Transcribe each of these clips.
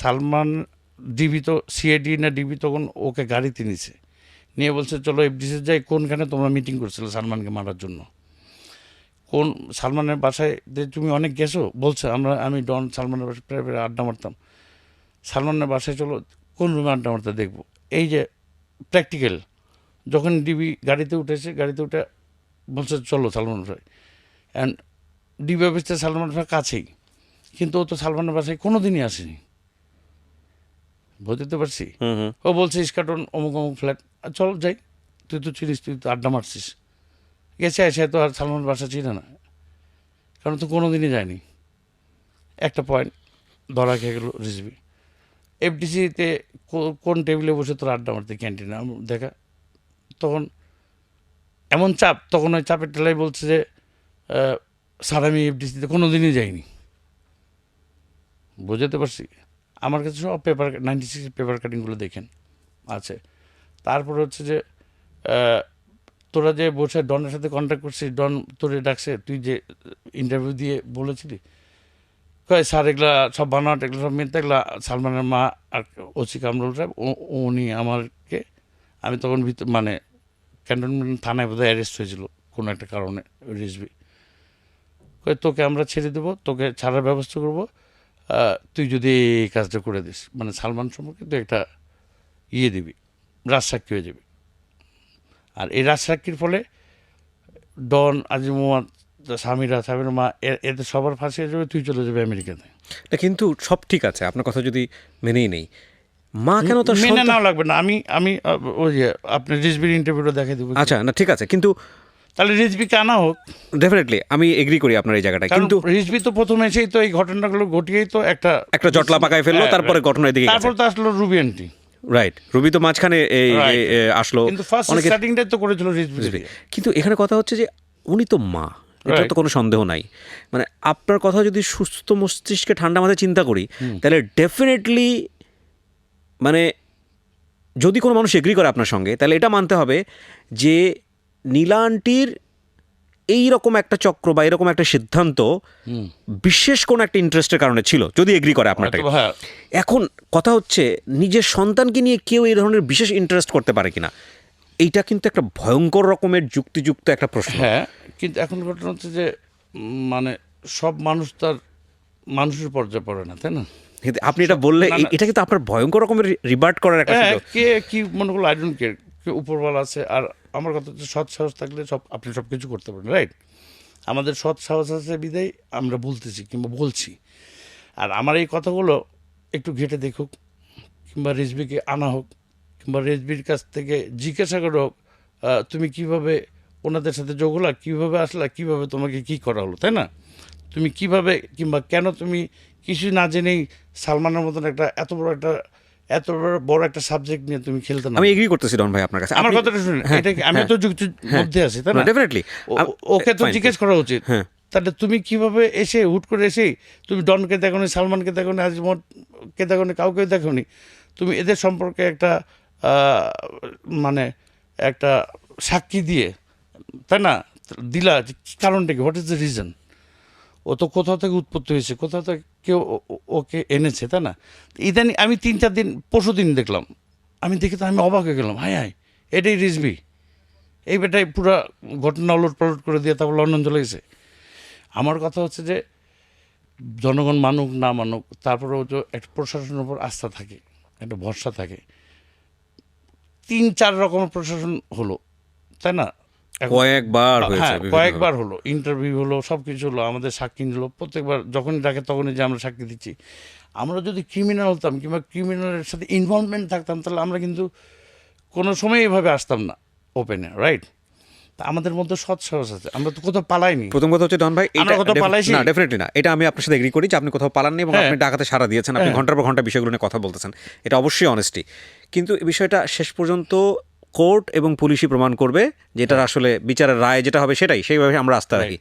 Salman DB তো CID না DB তখন ওকে গাড়িতে নিছে। নিয়ে বলছে, চলো এফডিসি যাই, কোনখানে তোমরা মিটিং করছিলে সালমানকে মারার জন্য? কোন, সালমানের বাসায় তুমি অনেক গেছো, বলছে, আমরা, আমি ডন সালমানের বাসায় প্রায় প্রায় আড্ডা মারতাম। সালমানের বাসায় চলো, কোন রুমে আড্ডা মারতে দেখব? এই যে প্র্যাকটিক্যাল যখন ডিবি গাড়িতে উঠেছে, গাড়িতে উঠে বলছে, চলো সালমান ভাই অ্যান্ড ডিবি অফিসটা সালমান ভাই কাছেই। কিন্তু ও তো সালমানের বাসায় কোনো দিনই আসেনি। বুঝতে পারছি? ও বলছে ইস্কাটন অমুক অমুক ফ্ল্যাট। আর চল যাই। তুই তো চিনিস তুই তো আড্ডা মারছিস। গেছে এসে তো আর সালমান বাসা চিনে না। কারণ তো কোনো দিনই যায়নি। একটা পয়েন্ট ধরা খেয়ে গেল রিসবি এফডিসিতে কোন টেবিলে বসে তোর আড্ডা মারতে? ক্যান্টিনে দেখা। তখন এমন চাপ তখন ওই চাপের টেলাই বলছে যে স্যার আমি এফডিসিতে কোনো দিনই যাইনি। বুঝতে পারছি? আমার কাছে সব পেপার নাইনটি সিক্স পেপার কাটিংগুলো দেখেন, আছে। তারপর হচ্ছে যে তোরা যে বসে ডনের সাথে কন্ট্যাক্ট করছিস, ডন তোরে ডাকছে, তুই যে ইন্টারভিউ দিয়ে বলেছিলি? কয়, স্যার, এগুলা সব বানাট এগুলো সব মিথ্যা, এগুলা সালমানের মা আর ওসি কামরুল সাহেব উনি আমাকে আমি তখন ভিতর মানে ক্যান্টনমেন্ট থানায় বোধহয় অ্যারেস্ট হয়েছিল, কোনো একটা কারণে কয়, তোকে আমরা ছেড়ে দেবো, তোকে ছাড়ার ব্যবস্থা করব তুই যদি এই কাজটা করে দিস মানে সালমান সম্পর্কে তুই একটা ইয়ে দিবি রাজসাক্ষী হয়ে যাবি। আর এই রাজসাক্ষীর ফলে ডন আজি মোহাম্মদ স্বামীরা স্বামীর মা এতে সবার ফাঁসি হয়ে যাবে তুই চলে যাবে আমেরিকাতে না কিন্তু সব ঠিক আছে আপনার কথা যদি মেনেই নেই। মা কেন তার মেনে নাও লাগবে না আমি আমি ওই যে আপনি রিজবির ইন্টারভিউটা দেখে দেবো। আচ্ছা না ঠিক আছে কিন্তু তাহলে রিজবিকে আনা হোক? ডেফিনেটলি আমি এগ্রি করি আপনার এই জায়গাটা কিন্তু রিজবি তো প্রথমে এসেই তো এই ঘটনাগুলো ঘটিয়েই তো একটা একটা জটলা পাকায় ফেলল হ্যাঁ, তারপরে ঘটনা এদিকে গেছে। তারপর তো আসলো রুবি আন্টি রাইট রুবি তো মাঝখানে এই আসলো। কিন্তু ফার্স্ট স্টার্টিংটাই তো করেছিল রিজবি কিন্তু এখানে কথা হচ্ছে যে উনি তো মা এটা. তো কোনো সন্দেহ নাই। মানে আপনার কথা যদি সুস্থ মস্তিষ্কে ঠান্ডা মাথায় চিন্তা করি তাহলে ডেফিনেটলি মানে যদি কোনো মানুষ এগ্রি করে আপনার সঙ্গে তাহলে এটা মানতে হবে যে নীলা আন্টির এই রকম একটা চক্র বা এরকম একটা সিদ্ধান্ত বিশেষ কোনো একটা ইন্টারেস্টের কারণে ছিল যদি এগ্রি করে আপনারটা হ্যাঁ। এখন কথা হচ্ছে নিজের সন্তানকে নিয়ে কেউ এই ধরনের বিশেষ ইন্টারেস্ট করতে পারে কিনা? এইটা কিন্তু একটা ভয়ঙ্কর রকমের যুক্তিযুক্ত একটা প্রশ্ন। হ্যাঁ কিন্তু এখন ঘটনা হচ্ছে যে মানে সব মানুষ তার মানুষের পর্যায়ে পড়ে না তাই না? কিন্তু আপনি এটা বললে এটা কিন্তু আপনার ভয়ঙ্কর রকমের রিবার্ট করার একটা হ্যাঁ কে কি মনে করল আই ডোন্ট কেয়ার কে উপরওয়ালা আছে আর আমার কথা হচ্ছে সৎ সাহস থাকলে সব, আপনি সব কিছু করতে পারেন রাইট আমাদের সৎ সাহস আছে বিদায়, আমরা বলতেছি কিংবা বলছি। আর আমার এই কথাগুলো একটু ঘেটে দেখুক, কিংবা রেজবিকে আনা হোক, কিংবা রেজবির কাছ থেকে জিজ্ঞাসা করা হোক তুমি কীভাবে ওনাদের সাথে যোগ হলা, কীভাবে আসলা, কীভাবে তোমাকে কি করা হলো, তাই না? তুমি কীভাবে, কিংবা কেন তুমি কিছু না জেনেই সালমানের মতন একটা, এত বড় একটা এত বড় একটা সাবজেক্ট নিয়ে তুমি খেলতে না আমি এগ্রি করতেছি ডন ভাই আপনার কাছে। আমার কথাটা শুনুন হ্যাঁ, এটা আমি হ্যাঁ, তো যুক্তির মধ্যে আছি তাই না? ডেফিনেটলি ওকে তো জিজ্ঞেস করা উচিত। হ্যাঁ। তাহলে তুমি কীভাবে এসে হুট করে এসেই তুমি ডনকে দেখো নি সালমানকে দেখোনি দেখো দেখোনি কাউকে দেখো নি তুমি এদের সম্পর্কে একটা মানে একটা সাক্ষী দিয়ে তাই না? দিলা কারণটা কি? হোয়াট ইজ দ্য রিজন ও তো কোথাও থেকে উৎপত্তি হয়েছে, কোথাও থেকে কেউ ওকে এনেছে, তাই না? ইদানি আমি তিন চার দিন, পরশু দিন দেখলাম। আমি দেখে তো আমি অবাক হয়ে গেলাম হাই হাই এটাই রিজবি এই বেটাই পুরো ঘটনা উলট পালট করে দিয়ে তারপর লন্ডন চলে গেছে। আমার কথা হচ্ছে যে, জনগণ মানুক, না মানুক তারপরেও যে একটা প্রশাসনের উপর আস্থা থাকে, একটা ভরসা থাকে। তিন, চার রকমের প্রশাসন হলো, তাই না? কয়েকবার হ্যাঁ কয়েকবার হলো ইন্টারভিউ হলো সব কিছু হলো আমাদের সাক্ষী নিল প্রত্যেকবার যখনই ডাকে তখনই যে আমরা সাক্ষী দিচ্ছি আমরা যদি ক্রিমিনাল হতাম কিংবা ক্রিমিনালের সাথে ইনভলভমেন্ট থাকতাম তাহলে আমরা কিন্তু কোনো সময় এভাবে আসতাম না ওপেনে রাইট তা আমাদের মধ্যে সৎ সাহস আছে আমরা তো কোথাও পালাইনি প্রথম কথা হচ্ছে ডন ভাই আমরা এটা কোথাও পালাইছি? না ডেফিনেটলি না এটা আমি আপনার সাথে এগ্রি করি যে আপনি কোথাও পালাননি এবং হ্যাঁ। আপনি ডাকাতে সারা দিয়েছেন আপনি হ্যাঁ। ঘণ্টার পর ঘণ্টা বিষয়গুলো নিয়ে কথা বলতেছেন এটা অবশ্যই অনেস্টি কিন্তু এই বিষয়টা শেষ পর্যন্ত কোর্ট এবং পুলিশই প্রমাণ করবে যেটার আসলে বিচারের রায় যেটা হবে সেটাই সেইভাবে আমরা আস্থা রাখি।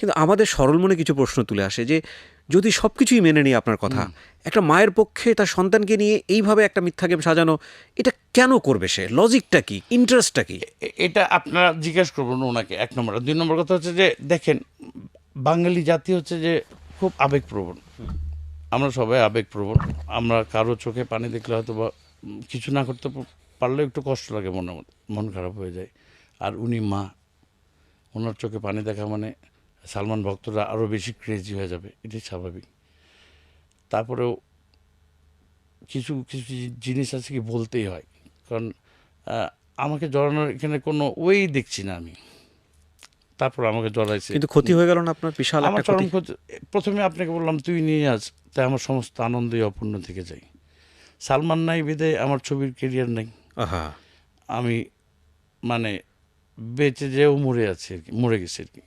কিন্তু আমাদের সরল মনে কিছু প্রশ্ন তুলে আসে যে যদি সব কিছুই মেনে নিই আপনার কথা একটা মায়ের পক্ষে তার সন্তানকে নিয়ে এইভাবে একটা মিথ্যা গেম সাজানো এটা কেন করবে সে? লজিকটা কি? ইন্টারেস্টটা কি? এটা আপনারা জিজ্ঞেস করবেন ওনাকে এক নম্বর। দুই নম্বর কথা হচ্ছে যে দেখেন বাঙালি জাতি হচ্ছে যে খুব আবেগপ্রবণ। আমরা সবাই আবেগপ্রবণ। আমরা কারও চোখে পানি দেখলে হয়তো বা কিছু না করতে পারলেও একটু কষ্ট লাগে মনে মন খারাপ হয়ে যায়। আর উনি মা ওনার চোখে পানি দেখা মানে সালমান ভক্তরা আরও বেশি ক্রেজি হয়ে যাবে এটাই স্বাভাবিক। তারপরেও কিছু কিছু জিনিস আছে কি বলতেই হয় কারণ আমাকে জড়ানোর এখানে কোনো ওয়েই দেখছি না আমি। তারপর আমাকে জড়াইছে। কিন্তু ক্ষতি হয়ে গেল না আপনার? বিশাল আমার চরম ক্ষতি প্রথমে আপনাকে বললাম তুই নিয়ে আস তাই আমার সমস্ত আনন্দই অপূর্ণ থেকে যায়। সালমান নাই বিদায় আমার ছবির কেরিয়ার নেই। আমি মানে বেঁচে যেও মরে আছি আর কি মরে গেছে আর কি।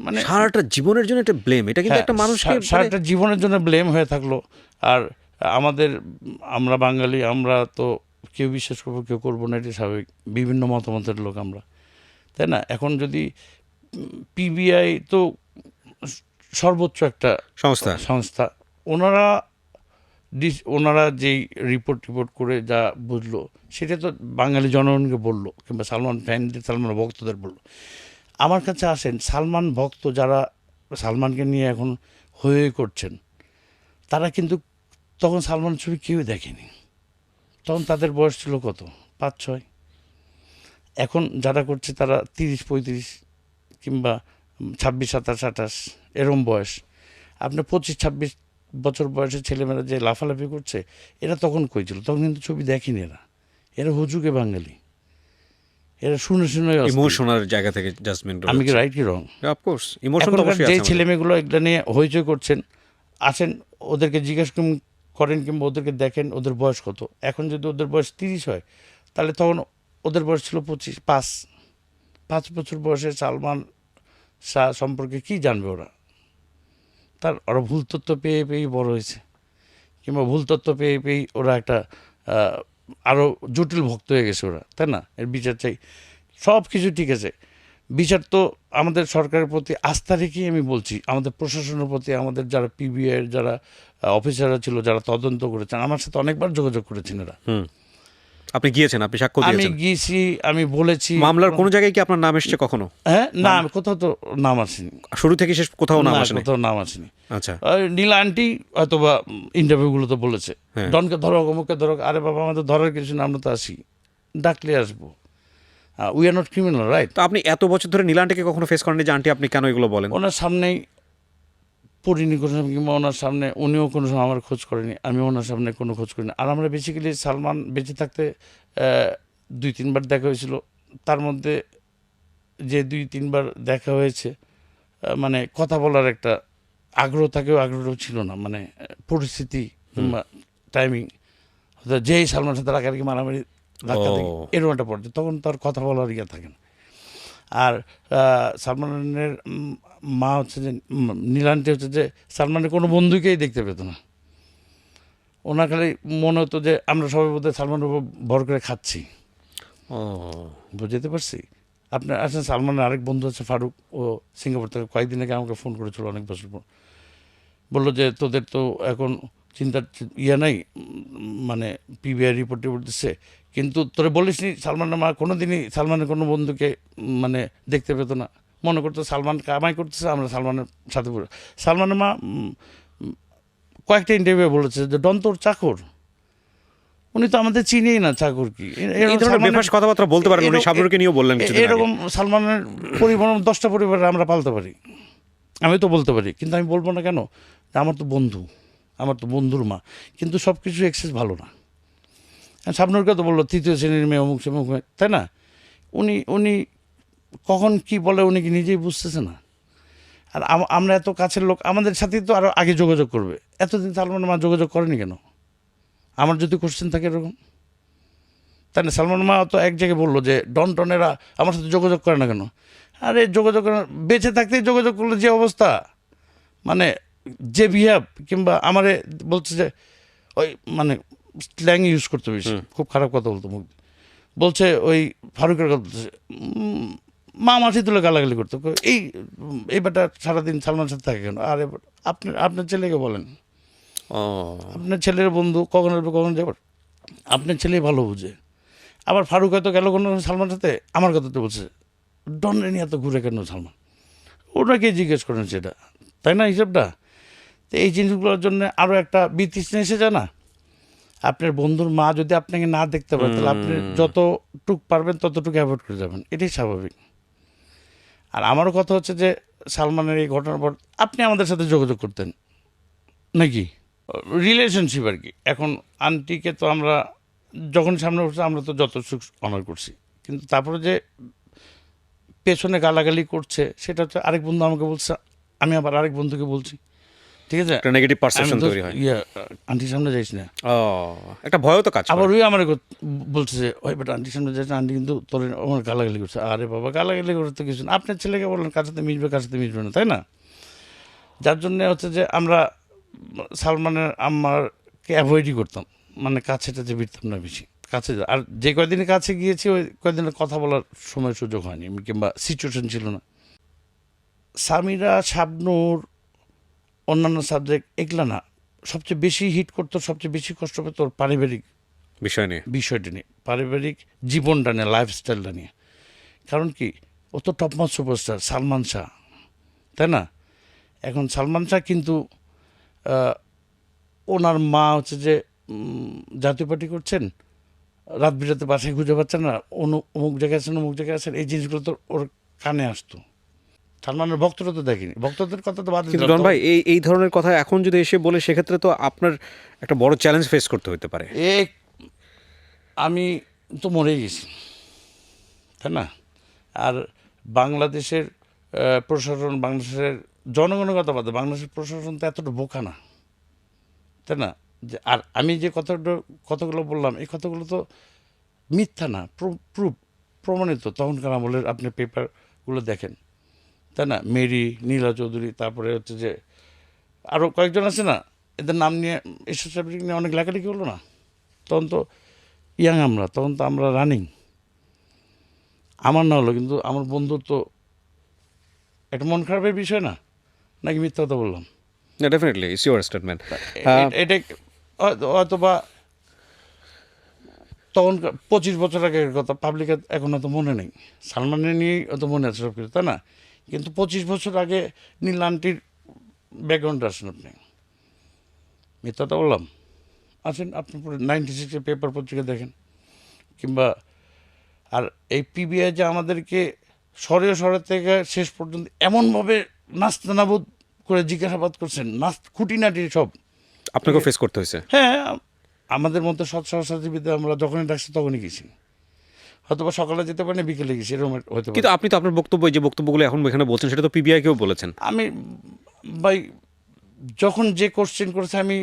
মানে সারাটা জীবনের জন্য একটা ব্লেম এটা কিন্তু হ্যাঁ, একটা মানুষকে সা- মানে- সারাটা জীবনের জন্য ব্লেম হয়ে থাকল। আর আমাদের আমরা বাঙালি আমরা তো কেউ বিশ্বাস করব কেউ করব না এটি স্বাভাবিক। বিভিন্ন মতামতের লোক আমরা। তাই না? এখন যদি পিবিআই তো সর্বোচ্চ একটা সংস্থা। সংস্থা। ওনারা ডিস- ওনারা যেই রিপোর্ট টিপোর্ট করে যা বুঝলো, সেটা তো বাঙালি জনগণকে বলল, কিংবা সালমান ফ্যানদের, সালমান ভক্তদের বলল। আমার কাছে আসেন, সালমান ভক্ত যারা সালমানকে নিয়ে এখন হয়ে হয়ে করছেন, তারা কিন্তু তখন সালমান ছবি কেউ দেখেনি। তখন তাদের বয়স ছিল কত? পাঁচ, ছয়। এখন যারা করছে তারা তিরিশ, পঁয়ত্রিশ, কিংবা ছাব্বিশ, সাতাশ, আঠাশ, এরম বয়স। আপনি পঁচিশ, ছাব্বিশ বছর বয়সের ছেলেমেয়েরা যে লাফালাফি করছে এরা তখন কই ছিল? তখন কিন্তু ছবি দেখেনি এরা। এরা হুজুকে বাঙালি। এরা শুনে শুনে। ইমোশনাল জায়গা থেকে জাজমেন্ট আমি কি রাইট কি রং অফকোর্স ইমোশন তো যে। ছেলেমেয়েগুলো এগুলো নিয়ে হইচই করছেন আসেন ওদেরকে জিজ্ঞেস করুন- করেন কিংবা ওদেরকে দেখেন ওদের বয়স কত? এখন যদি ওদের বয়স তিরিশ হয় তাহলে তখন ওদের বয়স ছিল পঁচিশ পাঁচ। পাঁচ বছর বয়সে সালমান শাহ সম্পর্কে কি জানবে ওরা? তার ওরা ভুল তথ্য পেয়ে পেয়েই বড় হয়েছে। কিংবা ভুল তথ্য পেয়ে পেয়েই ওরা একটা আরও জটিল ভক্ত হয়ে গেছে ওরা, তাই না? এর বিচার চাই। সব কিছু ঠিক আছে। বিচার তো আমাদের সরকারের প্রতি আস্থা রেখেই আমি বলছি। আমাদের প্রশাসনের প্রতি, আমাদের যারা পিবিআইয়ের যারা অফিসাররা ছিল, যারা তদন্ত করেছেন, আমার সাথে অনেকবার যোগাযোগ করেছেন এরা। আপনি গিয়েছেন আপনি সাক্ষ্য আমি দিয়েছেন। গিয়েছি আমি বলেছি। মামলার কোনো জায়গায় কি আপনার নাম এসেছে কখনো? হ্যাঁ না কোথাও তো নাম আসেনি। শুরু থেকে শেষ কোথাও নাম না, আসেনি? কোথাও নাম আসেনি। আচ্ছা। নীলা আন্টি হয়তো বা ইন্টারভিউগুলো তো বলেছে। হ্যাঁ। ডনকে ধরো অমুককে ধরো আরে বাবা আমাদের ধরার কিছু না আমরা তো আসি। ডাকলে আসব। We are not criminal right তো আপনি এত বছর ধরে নীলানটিকে কখনো ফেস করেননি যে আন্টি আপনি কেন এগুলো বলেন? ওনার সামনেই পড়িনি কোনো সময় কিংবা ওনার সামনে উনিও কোনো সময় আমার খোঁজ করেনি আমি ওনার সামনে কোনো খোঁজ করিনি। আর আমরা বেসিক্যালি সালমান বেঁচে থাকতে দুই তিনবার দেখা হয়েছিল। তার মধ্যে যে দুই তিনবার দেখা হয়েছে মানে কথা বলার একটা আগ্রহ থাকেও আগ্রহ ছিল না মানে পরিস্থিতি কিংবা টাইমিং যেই সালমান সাথে রাখারাখি মারামারি ধাক্কা ও। দেখি এরকম একটা পর্যায়ে। তখন তার কথা বলার ইয়ে থাকে না। আর সালমানের মা হচ্ছে যে উম, নীলান্টি হচ্ছে যে সালমানের কোনো বন্ধুকেই দেখতে পেত না। ওনার খালি মনে হতো যে আমরা সবাই বোধহয় সালমানের উপর ভর করে খাচ্ছি। ও। বুঝতে পারছি? আপনার আছেন সালমানের আরেক বন্ধু আছে ফারুক ও সিঙ্গাপুর থেকে কয়েকদিন আগে আমাকে ফোন করেছিল অনেক বছর পর। বলল যে তোদের তো এখন চিন্তার ইয়ে নাই মানে পিবিআই রিপোর্ট টিপোর্ট দিচ্ছে। কিন্তু তোরে বলিস নি সালমানের মা কোনো দিনই সালমানের কোনো বন্ধুকে মানে দেখতে পেতো না। মনে করতো সালমান কামাই করতেছে আমরা সালমানের সাথে সালমানের মা কয়েকটা ইন্টারভিউ বলেছে যে ডন তোর চাকর? উনি তো আমাদের চিনেই না চাকর কি। কথাবার্তা বলতে পারেন উনি নিয়েও বললেন। এরকম সালমানের পরিবার দশটা পরিবারে আমরা পালতে পারি। আমি তো বলতে পারি কিন্তু আমি বলব না কেন? আমার তো বন্ধু আমার তো বন্ধুর মা কিন্তু সব কিছু এক্সেস ভালো না। সাবনুরকে তো বলল তৃতীয় শ্রেণির মেয়ে অমুক সেমুক তাই না? উনি উনি কখন কি বলে উনি কি নিজেই বুঝতেছে না। আর আম- আমরা এত কাছের লোক আমাদের সাথেই তো আরও আগে যোগাযোগ করবে। এতদিন সালমান মা যোগাযোগ করেনি কেন? আমার যদি কোশ্চেন থাকে এরকম। তাই না সালমান মা তো এক জায়গায় বলল যে ডন টনেরা আমার সাথে যোগাযোগ করে না কেন? আরে যোগাযোগ করে বেঁচে থাকতেই যোগাযোগ করলে যে অবস্থা। মানে যে বিহেভ কিংবা আমারে বলছে যে ওই মানে স্ল্যাং ইউজ করতে বেশি। খুব খারাপ কথা বলতো মুখ বলছে ওই ফারুকের কথা বলতেছে উম, মা মাসি তুলে গালাগালি করতো। এই এই বেটা সারাদিন সালমান সাথে থাকে কেন? আরে আপনি আপনার ছেলেকে বলেন। ও। আপনার ছেলের বন্ধু কখন আসবে কখন যাবে? আপনার ছেলে ভালো বুঝে। আবার ফারুক হয়তো গেল কোনো সালমান সাথে? আমার কথা তো বলছে। ডনরে নিয়ে এত ঘুরে কেন সালমান? ওনাকে জিজ্ঞেস করেন সেটা? তাই না হিসাবটা? তো এই জিনিসগুলোর জন্য আরও একটা বিতৃষ্ণা এসে যায় না? আপনার বন্ধুর মা যদি আপনাকে না দেখতে পারে তাহলে আপনি যতটুক পারবেন ততটুকু অ্যাভয়েড করে যাবেন। এটাই স্বাভাবিক। আর আমারও কথা হচ্ছে যে সালমানের এই ঘটনার পর আপনি আমাদের সাথে যোগাযোগ করতেন, নাকি? রিলেশনশিপ আর কি। এখন আন্টিকে তো আমরা যখন সামনে উঠছে, আমরা তো যত সুখ অনার করছি। কিন্তু তারপরে যে পেছনে গালাগালি করছে, সেটা হচ্ছে আরেক বন্ধু আমাকে বলছে, আমি আবার আরেক বন্ধুকে বলছি। ঠিক আছে? একটা নেগেটিভ পারসেপশন তৈরি হয়। ইয়া আন্টির সামনে যাইস না। ও একটা ভয়ও তো কাজ আবার ওই আমার বলছে যে ওই বেটা আন্টির সামনে যাচ্ছে আন্টি কিন্তু তোর আমার গালাগালি করছে। আরে বাবা গালাগালি করে তো কিছু না। আপনার ছেলেকে বললেন সাথে মিশবে সাথে মিশবে না তাই না? যার জন্য হচ্ছে যে আমরা সালমানের আম্মারকে অ্যাভয়েডই করতাম। মানে কাছেটা যে ফিরতাম না বেশি। কাছে আর যে কয়দিন কাছে গিয়েছি ওই কয়দিনের কথা বলার সময় সুযোগ হয়নি কিংবা সিচুয়েশন ছিল না। সামিরা শাবনুর অন্যান্য সাবজেক্ট এগুলা না সবচেয়ে বেশি হিট করতো সবচেয়ে বেশি কষ্ট পেত ওর পারিবারিক বিষয় নিয়ে। বিষয়টি নিয়ে পারিবারিক জীবনটা নিয়ে লাইফস্টাইলটা নিয়ে। কারণ কি ও তো টপমাস সুপারস্টার সালমান শাহ তাই না? এখন সালমান শাহ কিন্তু ওনার মা হচ্ছে যে জাতীয় পার্টি করছেন রাত বিরাতে বাসায় খুঁজে পাচ্ছেন না অনু অমুক জায়গায় আছেন অমুক জায়গায় আছেন এই জিনিসগুলো তো ওর কানে আসতো। সালমানের ভক্তরা তো দেখেনি। ভক্তদের কথা তো বাদ কিন্তু ডন ভাই এই এই ধরনের কথা এখন যদি এসে বলে সেক্ষেত্রে তো আপনার একটা বড় চ্যালেঞ্জ ফেস করতে হতে পারে। এ আমি তো মরে গেছি তাই না? আর বাংলাদেশের প্রশাসন বাংলাদেশের জনগণের কথা বাদে বাংলাদেশের প্রশাসন তো এতটা বোকা না তাই না? যে আর আমি যে কথাটা কথাগুলো বললাম এই কথাগুলো তো মিথ্যা না প্রুফ প্রমাণিত। তখনকার আমলের আপনি পেপারগুলো দেখেন। তাই না? মেরি নীলা চৌধুরী তারপরে হচ্ছে যে আরও কয়েকজন আছে না? এদের নাম নিয়ে এসব সাবজেক্ট নিয়ে অনেক লেখালেখি হলো না? তখন তো ইয়াং আমরা তখন তো আমরা রানিং আমার না হলো কিন্তু আমার বন্ধুর তো একটা মন খারাপের বিষয় না? নাকি মিথ্যা কথা বললাম? না ডেফিনেটলি ইটস ইউর স্টেটমেন্ট এটা হয়তো- হয়তো বা তখন পঁচিশ বছর আগের কথা পাবলিকের এখন অত মনে নেই। সালমানের নিয়েই অত মনে আছে সব কিছু তাই না? কিন্তু পঁচিশ বছর আগে নীল আন্টির ব্যাকগ্রাউন্ড আসেন আপনি। মিথ্যাটা বললাম। আসেন আপনি নাইনটি সিক্সের পেপার পত্রিকা দেখেন। কিংবা আর এই পিবিআই যে আমাদেরকে সরে সরে থেকে শেষ পর্যন্ত এমনভাবে নাস্তানাবোধ করে জিজ্ঞাসাবাদ করছেন নাচ খুঁটিনাটি সব। আপনাকেও ফেস করতে হয়েছে? হ্যাঁ আমাদের মধ্যে সৎ সহসাথীবিদ্যা আমরা যখনই ডাকছি তখনই গেছি। হয়তো বা সকালে যেতে পারি না বিকেলে গেছি এরকম হয়তো কিন্তু আপনি তো আপনার বক্তব্য যে বক্তব্যগুলো এখন এখানে বলছেন সেটা তো পিবিআই কেও বলেছেন। আমি ভাই যখন যে কোশ্চেন করেছে আমি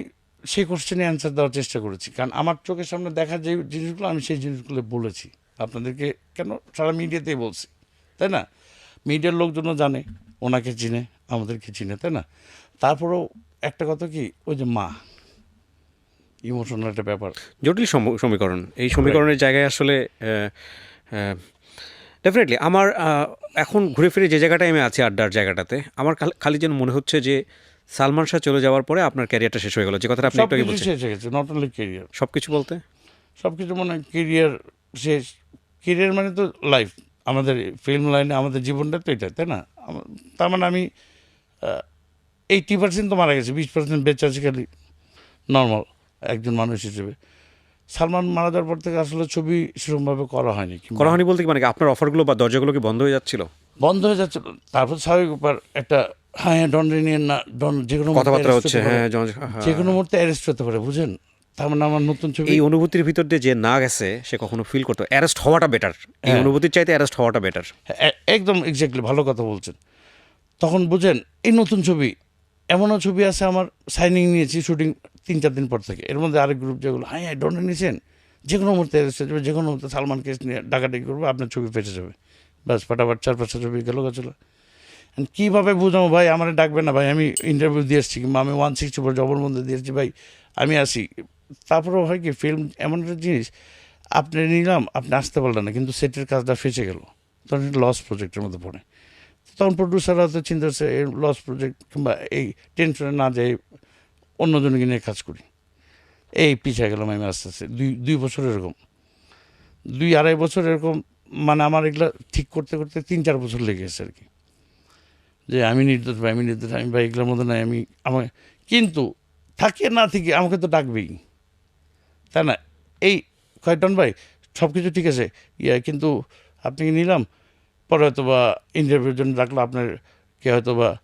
সেই কোশ্চেনে অ্যান্সার দেওয়ার চেষ্টা করেছি। কারণ আমার চোখের সামনে দেখা যে জিনিসগুলো আমি সেই জিনিসগুলো বলেছি। আপনাদেরকে কেন? সারা মিডিয়াতেই বলছি তাই না? মিডিয়ার লোকজনও জানে ওনাকে চিনে আমাদেরকে চিনে তাই না? তারপরেও একটা কথা কি ওই যে মা ইমোশনাল একটা ব্যাপার। জটিল সম- সমীকরণ। এই সমীকরণের জায়গায় আসলে ডেফিনেটলি আমার এখন ঘুরে ফিরে যে জায়গাটায় আমি আছি আড্ডার জায়গাটাতে আমার খাল- খালি যেন মনে হচ্ছে যে সালমান শাহ চলে যাওয়ার পরে আপনার ক্যারিয়ারটা শেষ হয়ে গেল। যে কথাটা আপনি একটু আগে বলছেন। শেষ হয়ে গেছে নট অনলি কেরিয়ার সব কিছু বলতে? সব কিছু মানে কেরিয়ার শেষ। কেরিয়ার মানে তো লাইফ আমাদের ফিল্ম লাইনে আমাদের জীবনটা তো এটা তাই না? তার মানে আমি এইটি পার্সেন্ট তো মারা গেছে বিশ পার্সেন্ট বেঁচে আছে খালি নর্মাল একজন মানুষ হিসেবে। সালমান মারা যাওয়ার পর থেকে আসলে ছবি সেরকমভাবে করা হয়নি করা হয়নি বলতে কি? মানে আপনার অফারগুলো বা দরজাগুলো কি বন্ধ হয়ে যাচ্ছিল? বন্ধ হয়ে যাচ্ছিল তারপর স্বাভাবিক ব্যাপার একটা হ্যাঁ হ্যাঁ ডন নিয়ে না ডন যে কোনো কথাবার্তা হচ্ছে হ্যাঁ হ্যাঁ। যে কোনো মুহূর্তে অ্যারেস্ট হতে পারে বুঝেন? তার মানে আমার নতুন ছবি এই অনুভূতির ভিতর দিয়ে যে না গেছে সে কখনো ফিল করতো। অ্যারেস্ট হওয়াটা বেটার এই হ্যাঁ। অনুভূতির চাইতে অ্যারেস্ট হওয়াটা বেটার হ্যাঁ, একদম এক্স্যাক্টলি ভালো কথা বলছেন। তখন বুঝেন এই নতুন ছবি এমনও ছবি আছে আমার সাইনিং নিয়েছি শুটিং তিন চার দিন পর থেকে। এর মধ্যে আরেক গ্রুপ যেগুলো হ্যাঁ হ্যাঁ ডোনে নিয়েছেন? যে কোনো মুহূর্তে এসে যাবে যে কোনো মুহূর্তে সালমান কেস নিয়ে ডাকাডাকি করবে, আপনার ছবি ফেটে যাবে। ব্যাস, ফাটাফাট চার, পাঁচটা ছবি গেল গেছিল কীভাবে বুঝাবো, ভাই, আমার ডাকবে না, ভাই, আমি ইন্টারভিউ দিয়ে এসেছি, কিংবা আমি ওয়ান সিক্সটি ফোর জবর মধ্যে দিয়েছি ভাই, আমি আসি। তারপরেও হয় কি ফিল্ম এমন একটা জিনিস, আপনি নিলাম, আপনি আসতে পারলেন না, কিন্তু সেটের কাজটা ফেঁচে গেল। তখন লস প্রজেক্টের মধ্যে পড়ে। তখন প্রডিউসাররা তো চিন্তা করছে, এই লস প্রজেক্ট কিংবা এই টেনশনে না যাই অন্যজনকে নিয়ে কাজ করি। এই পিছিয়ে গেলাম আমি আস্তে আস্তে। দুই দুই বছর এরকম। দুই আড়াই বছর এরকম মানে আমার এগুলো ঠিক করতে করতে তিন, চার বছর লেগে গেছে আর কি। যে আমি নির্দোষ ভাই, আমি নির্দোষ, আমি ভাই এগুলোর মধ্যে নাই, আমি, আমার, কিন্তু থাকে না থেকে আমাকে তো ডাকবেই। তাই না? এই কয়টন ভাই? সব কিছু ঠিক আছে। ইয়ে কিন্তু আপনি নিলাম? পরে হয়তো বা ইন্টারভিউর জন্য ডাকলো, আপনার কে হয়তো বা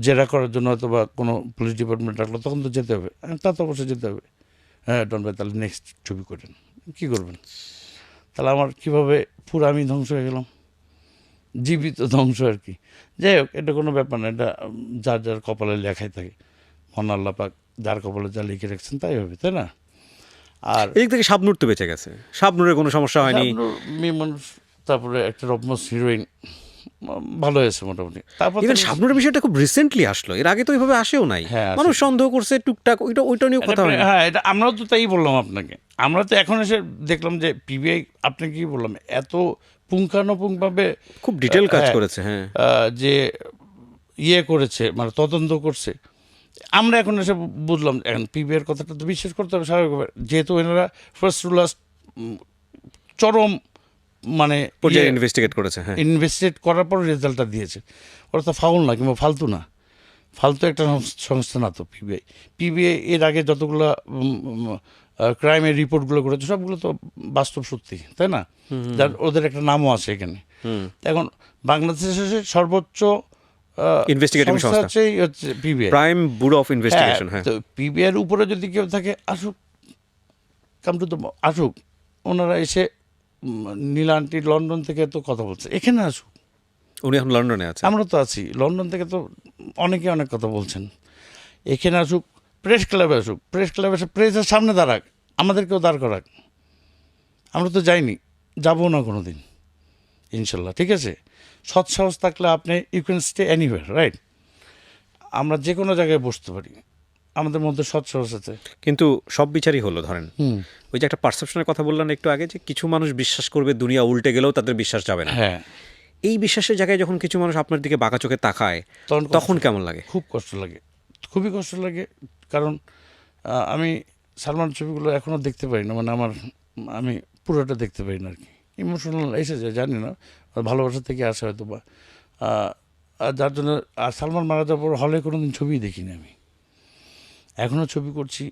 জেরা করার জন্য হয়তো বা কোনো পুলিশ ডিপার্টমেন্ট ডাকলো তখন তো যেতে হবে। আমি, তা তো অবশ্যই যেতে হবে। হ্যাঁ ডন ভাই তাহলে নেক্সট ছবি করেন। কী করবেন? তাহলে আমার কীভাবে পুরো আমি ধ্বংস হয়ে গেলাম? জীবিত ধ্বংস আর কি। যাই হোক এটা কোনো ব্যাপার না এটা যার যার কপালে লেখাই থাকে। মন আল্লাহ পাক যার কপালে যা লিখে রাখছেন তাই হবে তাই না? আর এদিক থেকে শাবনুর তো বেঁচে গেছে। শাবনুরের কোনো সমস্যা হয়নি। মেয়ে মানুষ তারপরে একটা রকমস হিরোইন ভালো হয়েছে মোটামুটি। তারপর ইভেন শাবনুরের বিষয়টা খুব রিসেন্টলি আসলো। এর আগে তো ওইভাবে আসেও নাই। হ্যাঁ, মানুষ সন্দেহ করছে টুকটাক ওইটা ওইটা নিয়ে কথা হয় হ্যাঁ এটা আমরাও তো তাই বললাম আপনাকে। আমরা তো এখন এসে দেখলাম যে পিবিআই আপনাকে কি বললাম এত পুঙ্খানুপুঙ্খভাবে খুব ডিটেল কাজ হ্যাঁ। করেছে হ্যাঁ। যে ইয়ে করেছে মানে তদন্ত করছে। আমরা এখন এসে বুঝলাম এখন পিবিআর কথাটা তো বিশ্বাস করতে হবে স্বাভাবিকভাবে। যেহেতু এনারা ফার্স্ট টু লাস্ট চরম মানে পর্যায়ে ইনভেস্টিগেট করেছে হ্যাঁ। ইনভেস্টিগেট করার পর রেজাল্টটা দিয়েছে। ওরা তো ফাউল না কিংবা ফালতু না। ফালতু একটা সংস্থা না তো পিবিআই পিবিআই এর আগে যতগুলো ক্রাইমের রিপোর্টগুলো করেছে সবগুলো তো বাস্তব সত্যি তাই না? যার ওদের একটা নামও আছে এখানে। এখন বাংলাদেশের সর্বোচ্চ সংস্থা। হচ্ছে PBI prime bureau of investigation হ্যাঁ তো পিবিআর উপরে যদি কেউ থাকে আসুক। কাম টু আসুক। ওনারা এসে নীলা আন্টি লন্ডন থেকে তো কথা বলছে। এখানে আসুক উনি এখন লন্ডনে আছে আমরা তো আছি। লন্ডন থেকে তো অনেকে অনেক কথা বলছেন। এখানে আসুক প্রেস ক্লাবে আসুক। প্রেস ক্লাবে এসে প্রেসের সামনে দাঁড়াক। আমাদেরকেও দাঁড় করাক। আমরা তো যাইনি। যাব না কোনো দিন ইনশাল্লাহ ঠিক আছে? সৎ সাহস থাকলে আপনি you can stay anywhere right আমরা যে কোনো জায়গায় বসতে পারি। আমাদের মধ্যে সৎ সাহস আছে। কিন্তু সব বিচারই হলো ধরেন। ওই যে একটা পারসেপশনের কথা বললেন একটু আগে যে কিছু মানুষ বিশ্বাস করবে দুনিয়া উল্টে গেলেও তাদের বিশ্বাস যাবে না। হ্যাঁ। এই বিশ্বাসের জায়গায় যখন কিছু মানুষ আপনার দিকে বাঁকা চোখে তাকায় তখন কেমন লাগে? খুব কষ্ট লাগে। খুবই কষ্ট লাগে কারণ আমি সালমান ছবিগুলো এখনও দেখতে পারি না মানে আমার আমি পুরোটা দেখতে পারি না আর কি। ইমোশনাল এসে যায় জানি না ভালোবাসা থেকে আসে হয়তো বা আর যার জন্য আর সালমান মারা যাওয়ার পর হলে কোনো দিন ছবিই দেখিনি আমি। এখনও ছবি করছি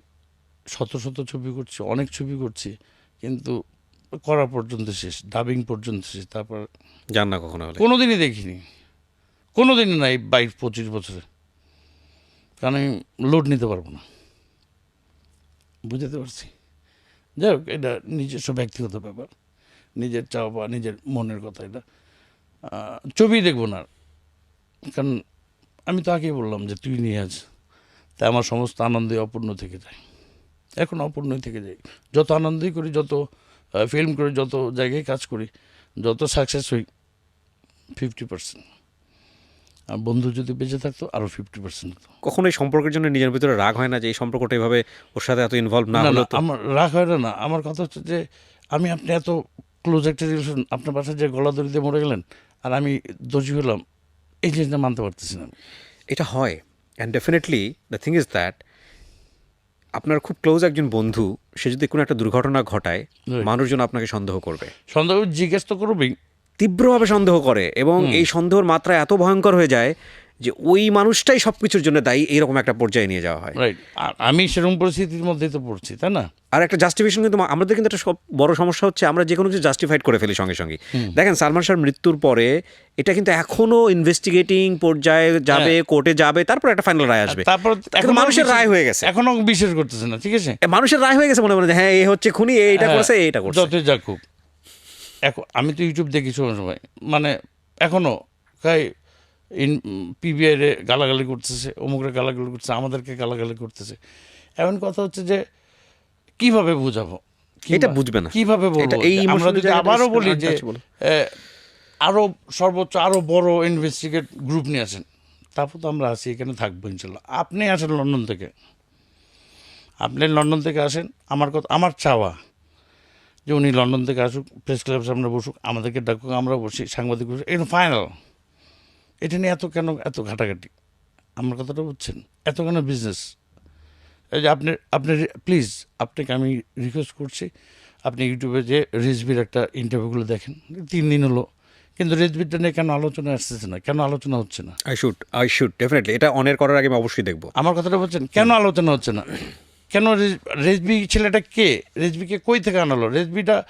শত শত ছবি করছি অনেক ছবি করছি কিন্তু করা পর্যন্ত শেষ ডাবিং পর্যন্ত শেষ তারপর জান না কখনো হলে কোনোদিনই দেখিনি। কোনোদিনই এই বাইশ পঁচিশ বছরে। কারণ আমি লোড নিতে পারব না। বুঝতে পারছি? যাই হোক এটা নিজস্ব ব্যক্তিগত ব্যাপার। নিজের চাওয়া বা নিজের মনের কথা এটা। ছবি দেখব না। আর। কারণ আমি তো আগেই বললাম যে তুই নিয়ে আজ তাই আমার সমস্ত আনন্দে অপূর্ণ থেকে যায়। এখন অপূর্ণই থেকে যায়। যত আনন্দই করি যত ফিল্ম করি যত জায়গায় কাজ করি যত সাকসেস হই ফিফটি পার্সেন্ট আর বন্ধু যদি বেঁচে থাকতো আরও ফিফটি পার্সেন্ট হতো। কখনো এই সম্পর্কের জন্য নিজের ভিতরে রাগ হয় না যে এই সম্পর্কটা এভাবে ওর সাথে এত ইনভলভ না হলো আমার রাগ হয় না না। আমার কথা হচ্ছে যে আমি আপনি এত ক্লোজ একটা রিলেশন আপনার বাসায় যে গলা দড়িতে মরে গেলেন আর আমি দোষী হলাম এই জিনিসটা মানতে পারতেছি না এটা হয়। And definitely the thing is that আপনার খুব ক্লোজ একজন বন্ধু সে যদি কোনো একটা দুর্ঘটনা ঘটায়. মানুষজন আপনাকে সন্দেহ করবে। সন্দেহ জিজ্ঞেস তো করবেই। তীব্রভাবে সন্দেহ করে এবং এই সন্দেহের মাত্রা এত ভয়ঙ্কর হয়ে যায় যে ওই মানুষটাই সব কিছুর জন্য দায়ী এইরকম একটা পর্যায়ে নিয়ে যাওয়া হয়। রাইট আমি সেরকম পরিস্থিতির মধ্যেই তো পড়ছি তাই না? আর একটা জাস্টিফিকেশন কিন্তু আমাদের কিন্তু একটা সব বড় সমস্যা হচ্ছে আমরা যে কোনো কিছু জাস্টিফাইড করে ফেলি সঙ্গে সঙ্গে দেখেন সালমান শাহর মৃত্যুর পরে এটা কিন্তু এখনও ইনভেস্টিগেটিং পর্যায়ে যাবে কোর্টে যাবে তারপর একটা ফাইনাল রায় আসবে। তারপর এখন মানুষের রায় হয়ে গেছে। এখনও বিশ্বাস করতেছে না ঠিক আছে? মানুষের রায় হয়ে গেছে মনে মনে যে হ্যাঁ এ হচ্ছে খুনি এইটা হ্যাঁ, করছে এইটা করছে। যতই যাক হোক। এখন আমি তো ইউটিউব দেখি সময় সময়। মানে এখনও কাই ইন পিবিআই রে গালাগালি করতেছে অমুকরে গালাগালি করতেছে আমাদেরকে গালাগালি করতেছে। এখন কথা হচ্ছে যে কীভাবে বুঝাবো? এটা বুঝবে না। কীভাবে বলব? আমরা যদি আবারও বলি যে untouchable. এ, আরও সর্বোচ্চ আরও বড় ইনভেস্টিগেট গ্রুপ নিয়ে আসেন তারপর তো আমরা আছি এখানে থাকব ইনশাল্লাহ। আপনি আসেন লন্ডন থেকে। আপনি লন্ডন থেকে আসেন আমার কথা আমার চাওয়া যে উনি লন্ডন থেকে আসুক প্রেস ক্লাবের সামনে বসুক আমাদেরকে ডাকুক আমরা বসি সাংবাদিক বসুক এটা ফাইনাল এটা নিয়ে এত কেন এত ঘাটাঘাটি? আমার কথাটা বুঝছেন? এত কেন বিজনেস এই যে আপনি আপনি প্লিজ আপনাকে আমি রিকোয়েস্ট করছি আপনি ইউটিউবে যে রিজবির একটা ইন্টারভিউগুলো দেখেন তিন দিন হলো। কিন্তু রেজবিটা নিয়ে কেন আলোচনা আসতেছে না? কেন আলোচনা হচ্ছে না? I should I should definitely এটা অনের করার আগে আমি অবশ্যই দেখব। আমার কথাটা বলছেন কেন আলোচনা হচ্ছে না? কেন রেজ- রেজবি ছেলেটা কে? রেজবিকে কই থেকে আনালো? রেজবিটা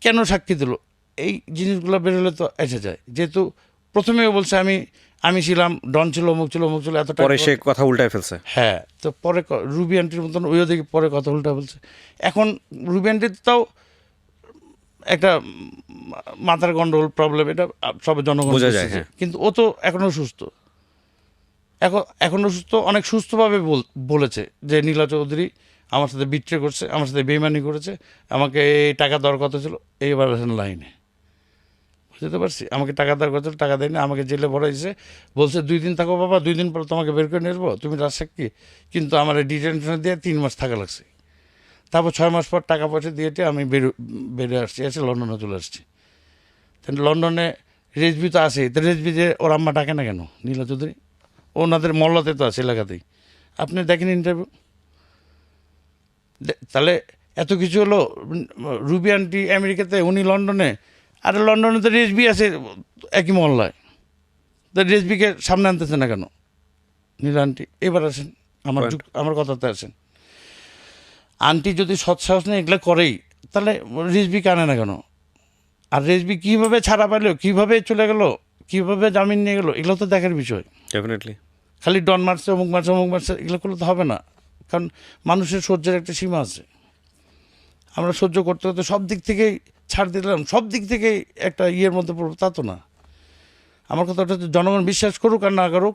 কেন সাক্ষী দিল? এই জিনিসগুলো বেরোলে তো এসে যায়। যেহেতু প্রথমেও বলছে আমি আমি ছিলাম ডন ছিল অমুক ছিল অমুক ছিল এত টাকা পরে সে কথা উল্টায় ফেলছে। হ্যাঁ তো পরে রুবি আন্টির মতন ওইও দেখি পরে কথা উল্টা বলছে। এখন রুবি আন্টির তাও একটা মাথার গন্ডগোল প্রবলেম এটা সব জনগণ বোঝা যায়, হ্যাঁ। কিন্তু ও তো এখনও সুস্থ। এখন এখনও সুস্থ অনেক সুস্থভাবে বল- বলেছে যে নীলা চৌধুরী আমার সাথে বিট্রে করছে আমার সাথে বেইমানি করেছে আমাকে এই টাকা দেওয়ার কথা ছিল এইবার লাইনে। বুঝতে পারছি? আমাকে টাকা দেওয়ার কথা টাকা দেয়নি, আমাকে জেলে ভরা ভরাইছে। বলছে, দুই দিন থাকো বাবা, দুই দিন পর তোমাকে বের করে আসব। তুমি রাজসাক্ষী কিন্তু আমার ডিটেনশনে দিয়ে তিন মাস থাকা লাগছে। তারপর ছয় মাস পর টাকা পয়সা দিয়েছে আমি বেরো, বেরিয়ে আসছি, এসে লন্ডনে চলে আসছি। তাহলে লন্ডনে রেজবি তো আছে তো রেজবি যে ওর আম্মা ডাকে না কেন? নীলা চৌধুরী? ওনাদের মল্লাতে তো আছে এলাকাতেই। আপনি দেখেন ইন্টারভিউ তাহলে এত কিছু হলো রুবি আন্টি আমেরিকাতে, উনি লন্ডনে আর লন্ডনে তো রেজবি আছে একই মহল্লায়। তো রেজবিকে সামনে আনতেছে না কেন? নীল আন্টি এবার আসেন আমার. আমার কথাতে আসেন। আন্টি যদি সৎসাহস নিয়ে এগুলো করেই তাহলে রেজবিকে আনে না কেন? আর রেজবি কীভাবে ছাড়া পেল কীভাবে চলে গেল কীভাবে জামিন নিয়ে গেলো এগুলো তো দেখার বিষয়। ডেফিনেটলি খালি ডন মারছে অমুক মারছে অমুক মারছে এগুলো করলে তো হবে না। কারণ মানুষের সহ্যের একটা সীমা আছে। আমরা সহ্য করতে করতে সব দিক থেকেই ছাড় দিলাম সব দিক থেকে একটা ইয়ের মধ্যে পড়ব তা তো না। আমার কথাটা হচ্ছে জনগণ বিশ্বাস করুক আর না করুক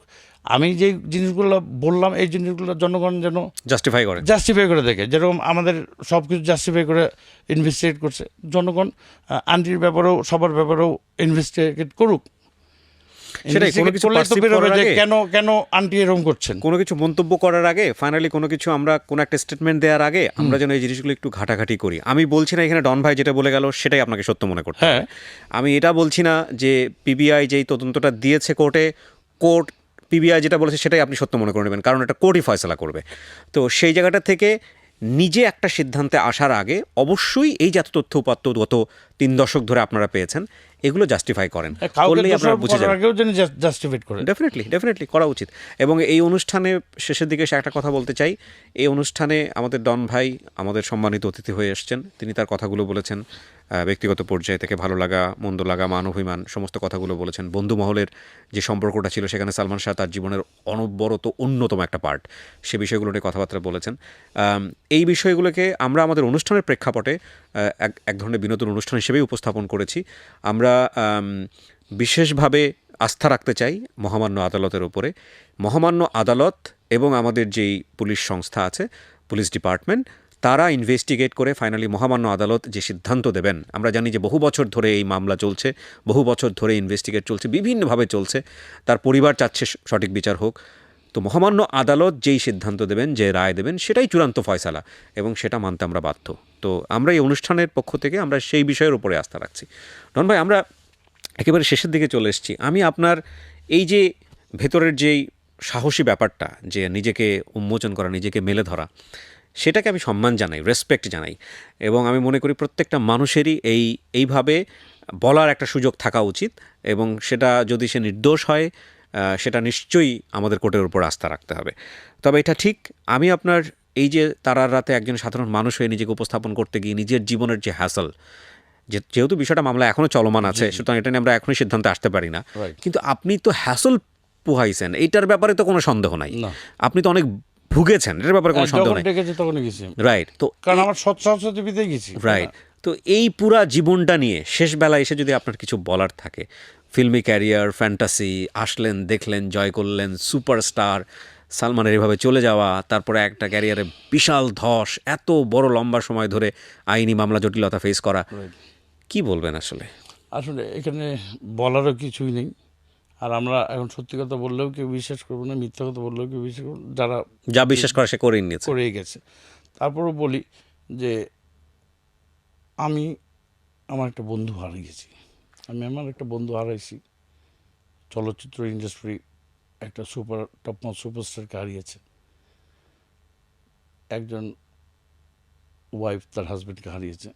আমি যে জিনিসগুলো বললাম এই জিনিসগুলো জনগণ যেন জাস্টিফাই করে। জাস্টিফাই করে দেখে যেরকম আমাদের সব কিছু জাস্টিফাই করে ইনভেস্টিগেট করছে। জনগণ আন্টির ব্যাপারেও সবার ব্যাপারেও ইনভেস্টিগেট করুক। সেটাই, কোনো কিছু করলেই তো বেরোবে যে কেন কেন আন্টি এরকম করছেন? কোনো কিছু মন্তব্য করার আগে ফাইনালি কোনো কিছু আমরা কোনো একটা স্টেটমেন্ট দেওয়ার আগে আমরা যেন এই জিনিসগুলো একটু ঘাটাঘাটি করি। আমি বলছি না এখানে ডন ভাই যেটা বলে গেল সেটাই আপনাকে সত্য মনে করতে হ্যাঁ। আমি এটা বলছি না যে পিবিআই যেই তদন্তটা দিয়েছে কোর্টে কোর্ট পিবিআই যেটা বলেছে সেটাই আপনি সত্য মনে করে নেবেন কারণ এটা কোর্টই ফয়সলা করবে। তো সেই জায়গাটা থেকে নিজে একটা সিদ্ধান্তে আসার আগে অবশ্যই এই জাতীয় তথ্য উপাত্ত গত তিন দশক ধরে আপনারা পেয়েছেন এগুলো জাস্টিফাই করেন। হ্যাঁ, কাউকে করলেই আপনারা বুঝে যাবেন। জাস্টিফাইড করে ডেফিনেটলি ডেফিনেটলি করা উচিত। এবং এই অনুষ্ঠানে শেষের দিকে সে একটা কথা বলতে চাই। এই অনুষ্ঠানে আমাদের ডন ভাই আমাদের সম্মানিত অতিথি হয়ে এসছেন। তিনি তার কথাগুলো বলেছেন। ব্যক্তিগত পর্যায়ে থেকে ভালো লাগা, মন্দ লাগা, মান, অভিমান, সমস্ত কথাগুলো বলেছেন। বন্ধু মহলের যে সম্পর্কটা ছিল সেখানে সালমান শাহ তার জীবনের অনবরত অন্যতম একটা পার্ট সে বিষয়গুলো নিয়ে কথাবার্তা বলেছেন। এই বিষয়গুলোকে আমরা আমাদের অনুষ্ঠানের প্রেক্ষাপটে এক এক ধরনের বিনোদন অনুষ্ঠান হিসেবেই উপস্থাপন করেছি। আমরা বিশেষভাবে আস্থা রাখতে চাই মহামান্য আদালতের ওপরে মহামান্য আদালত এবং আমাদের যেই পুলিশ সংস্থা আছে, পুলিশ ডিপার্টমেন্ট তারা ইনভেস্টিগেট করে ফাইনালি মহামান্য আদালত যে সিদ্ধান্ত দেবেন, আমরা জানি যে বহু বছর ধরে এই মামলা চলছে, বহু বছর ধরে ইনভেস্টিগেট চলছে, বিভিন্নভাবে চলছে, তার পরিবার চাচ্ছে সঠিক বিচার হোক। তো মহামান্য আদালত যেই সিদ্ধান্ত দেবেন, যে রায় দেবেন, সেটাই চূড়ান্ত ফয়সালা এবং সেটা মানতে আমরা বাধ্য। তো আমরা এই অনুষ্ঠানের পক্ষ থেকে আমরা সেই বিষয়ের উপরে আস্থা রাখছি। ডন ভাই, আমরা একেবারে শেষের দিকে চলে এসেছি। আমি আপনার এই যে ভেতরের যেই সাহসী ব্যাপারটা, যে নিজেকে উন্মোচন করা, নিজেকে মেলে ধরা সেটাকে আমি সম্মান জানাই রেসপেক্ট জানাই। এবং আমি মনে করি প্রত্যেকটা মানুষেরই এই এইভাবে বলার একটা সুযোগ থাকা উচিত এবং সেটা যদি সে নির্দোষ হয় সেটা নিশ্চয়ই আমাদের কোর্টের উপর আস্থা রাখতে হবে। তবে এটা ঠিক আমি আপনার এই যে তারার রাতে একজন সাধারণ মানুষ হয়ে নিজেকে উপস্থাপন করতে গিয়ে নিজের জীবনের যে হ্যাসল যে যেহেতু বিষয়টা মামলা এখনও চলমান আছে সুতরাং এটা নিয়ে আমরা এখনই সিদ্ধান্তে আসতে পারি না। কিন্তু আপনি তো হ্যাসল পোহাইছেন এইটার ব্যাপারে তো কোনো সন্দেহ নাই। আপনি তো অনেক ভুগেছেন এটার ব্যাপারে কোনো সন্দেহ যখন নাই। ডেকেছে তখন গেছি। রাইট তো কারণ আমার সৎ সরস্বতীতে গেছি। রাইট তো এই পুরা জীবনটা নিয়ে শেষ বেলায় এসে যদি আপনার কিছু বলার থাকে ফিল্মি ক্যারিয়ার ফ্যান্টাসি আসলেন দেখলেন জয় করলেন সুপারস্টার সালমানের এভাবে চলে যাওয়া তারপরে একটা ক্যারিয়ারে বিশাল ধস এত বড় লম্বা সময় ধরে আইনি মামলা জটিলতা ফেস করা কি বলবেন আসলে? আসলে এখানে বলারও কিছুই নেই। আর আমরা এখন সত্যি কথা বললেও কেউ বিশ্বাস করব না মিথ্যা কথা বললেও কেউ বিশ্বাস করব যারা যা বিশ্বাস করে সে করেই নিয়েছে। করেই গেছে। তারপরও বলি যে আমি আমার একটা বন্ধু হারিয়েছি। আমি আমার একটা বন্ধু হারাইছি। চলচ্চিত্র ইন্ডাস্ট্রি একটা সুপার টপমোস্ট সুপারস্টারকে হারিয়েছে। একজন ওয়াইফ তার হাজব্যান্ডকে হারিয়েছে।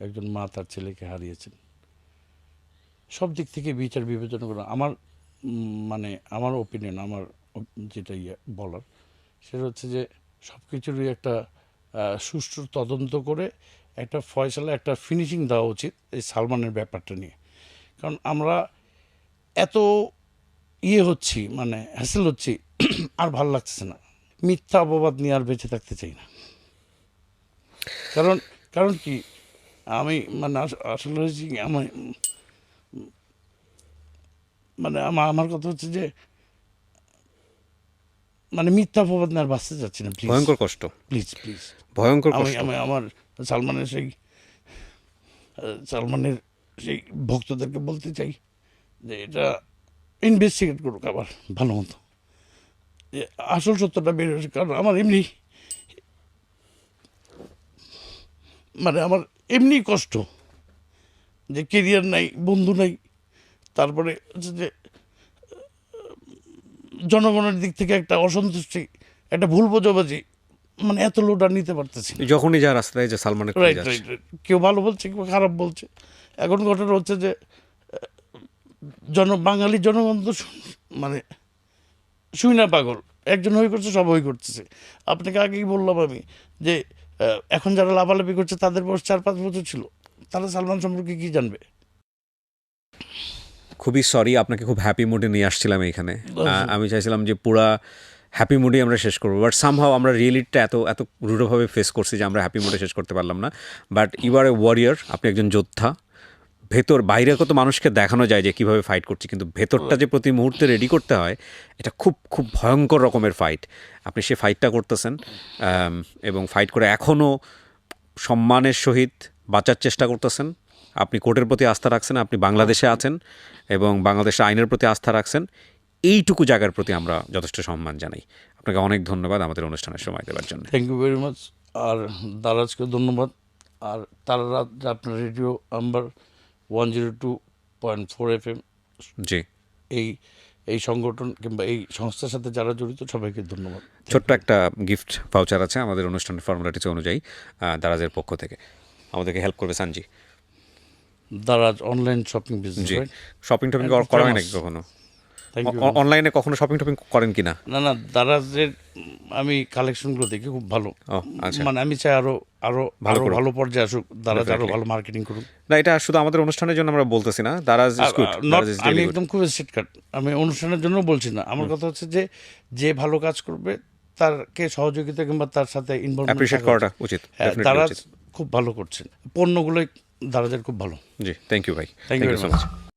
একজন মা তার ছেলেকে হারিয়েছেন সব দিক থেকে বিচার বিবেচনা করে। আমার মানে আমার ওপিনিয়ন আমার যেটা ইয়ে বলার, সেটা হচ্ছে যে সব কিছুরই একটা সুষ্ঠু তদন্ত করে একটা ফয়সালা, একটা ফিনিশিং দেওয়া উচিত এই সালমানের ব্যাপারটা নিয়ে। কারণ আমরা এত ইয়ে হচ্ছি মানে হ্যাসেল হচ্ছি, আর ভালো লাগতেছে না। মিথ্যা অপবাদ নিয়ে আর বেঁচে থাকতে চাই না। কারণ কারণ কি? আমি মানে আসলে আমি মানে আমার আমার কথা হচ্ছে যে মানে মিথ্যা আর বাঁচতে চাচ্ছি না প্লিজ ভয়ঙ্কর কষ্ট। প্লিজ প্লিজ ভয়ঙ্কর আমি আমি আমার সালমানের সেই সালমানের সেই ভক্তদেরকে বলতে চাই যে এটা ইনভেস্টিগেট করুক আবার ভালো মতো। যে আসল সত্যটা বের হয়েছে কারণ আমার এমনি মানে আমার এমনি কষ্ট যে কেরিয়ার নাই বন্ধু নাই তারপরে হচ্ছে যে জনগণের দিক থেকে একটা অসন্তুষ্টি একটা ভুল বোঝাবাজি মানে এত লোড আর নিতে পারতেছি। যখনই যা রাস্তায় যে সালমানের রাইট রাইট রাইট কেউ ভালো বলছে কেউ খারাপ বলছে। এখন ঘটনা হচ্ছে যে জন বাঙালি জনগণ তো মানে শুই না পাগল। একজন হয়ে করছে সব হয়ে করতেছে। আপনাকে আগেই বললাম আমি যে এখন যারা লাভালাভি করছে তাদের বয়স চার পাঁচ বছর ছিল। তারা সালমান সম্পর্কে কি জানবে? খুবই সরি আপনাকে খুব হ্যাপি মুডে নিয়ে আসছিলাম এইখানে আহ, আমি চাইছিলাম যে পুরা হ্যাপি মুডে আমরা শেষ করব। বাট সামহাও আমরা রিয়েলিটিটা এত এত রূঢ়ভাবে ফেস করছি যে আমরা হ্যাপি মুডে শেষ করতে পারলাম না। But you are a warrior আপনি একজন যোদ্ধা। ভেতর বাইরে কত মানুষকে দেখানো যায় যে কীভাবে ফাইট করছি। কিন্তু ভেতরটা যে প্রতি মুহূর্তে রেডি করতে হয় এটা খুব খুব ভয়ঙ্কর রকমের ফাইট আপনি সে ফাইটটা করতেছেন এবং ফাইট করে এখনও সম্মানের সহিত বাঁচার চেষ্টা করতেছেন। আপনি কোর্টের প্রতি আস্থা রাখছেন আপনি বাংলাদেশে আছেন এবং বাংলাদেশে আইনের প্রতি আস্থা রাখছেন এইটুকু জায়গার প্রতি আমরা যথেষ্ট সম্মান জানাই। আপনাকে অনেক ধন্যবাদ আমাদের অনুষ্ঠানের সময় দেওয়ার জন্য। থ্যাংক ইউ ভেরি মাচ আর দারাজকে ধন্যবাদ। আর তারা রাত আপনার radio number one zero two point four F M জি। এই এই সংগঠন কিংবা এই সংস্থার সাথে যারা জড়িত সবাইকে ধন্যবাদ। ছোট্ট একটা গিফট ভাউচার আছে আমাদের অনুষ্ঠানের ফর্মুলাটিস অনুযায়ী দারাজের পক্ষ থেকে। আমাদেরকে হেল্প করবে সানজি। Daraz online shopping business shopping topping করা হয় নাকি কখনো? অনলাইনে কখনো শপিং টপিং করেন কিনা? না না দারাজের আমি কালেকশনগুলো দেখি খুব ভালো। আচ্ছা। মানে আমি চাই আরও আরও ভালো ভালো পর্যায়ে আসুক দারাজ আরও ভালো মার্কেটিং করুক। না এটা শুধু আমাদের অনুষ্ঠানের জন্য আমরা বলতেছি না। দারাজ আমি একদম খুব স্ট্রেট আমি অনুষ্ঠানের জন্য বলছি না। আমার কথা হচ্ছে যে যে ভালো কাজ করবে তারকে সহযোগিতা কিংবা তার সাথে ইনভলভ করাটা উচিত। definitely দারাজ খুব ভালো করছেন। পণ্যগুলোই দারাজের খুব ভালো। জি থ্যাংক ইউ ভাই। Thank you so much